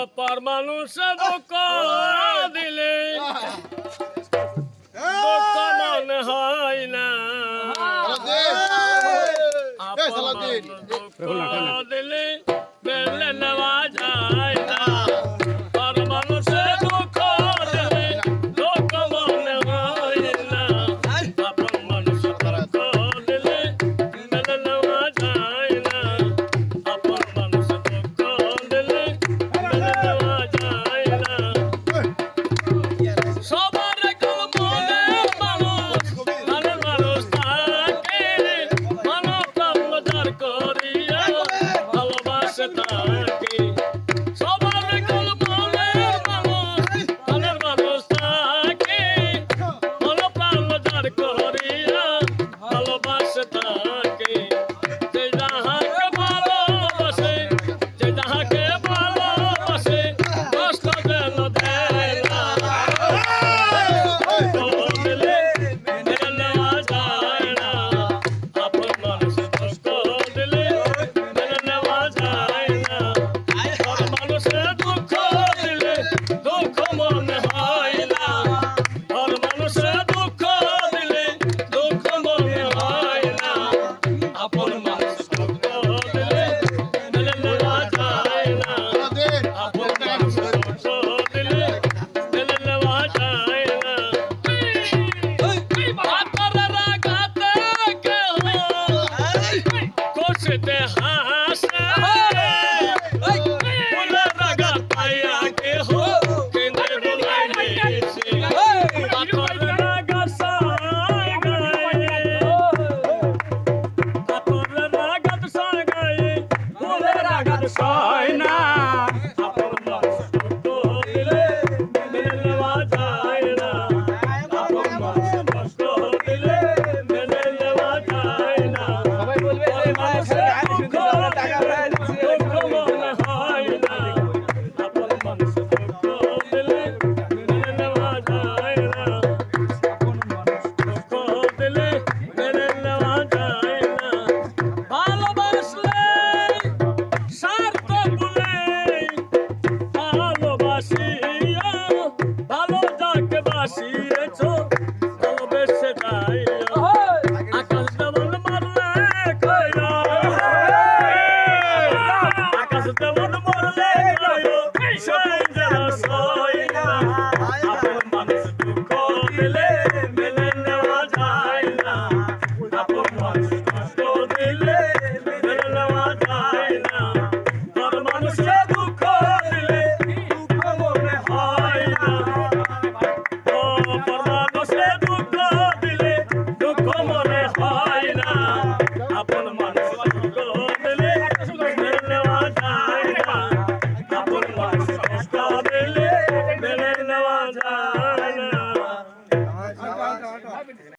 বাপার মানুষ দিলে। মনে হয় না। দিলে বেলে নেওয়া Everything. Let me Hallelujah.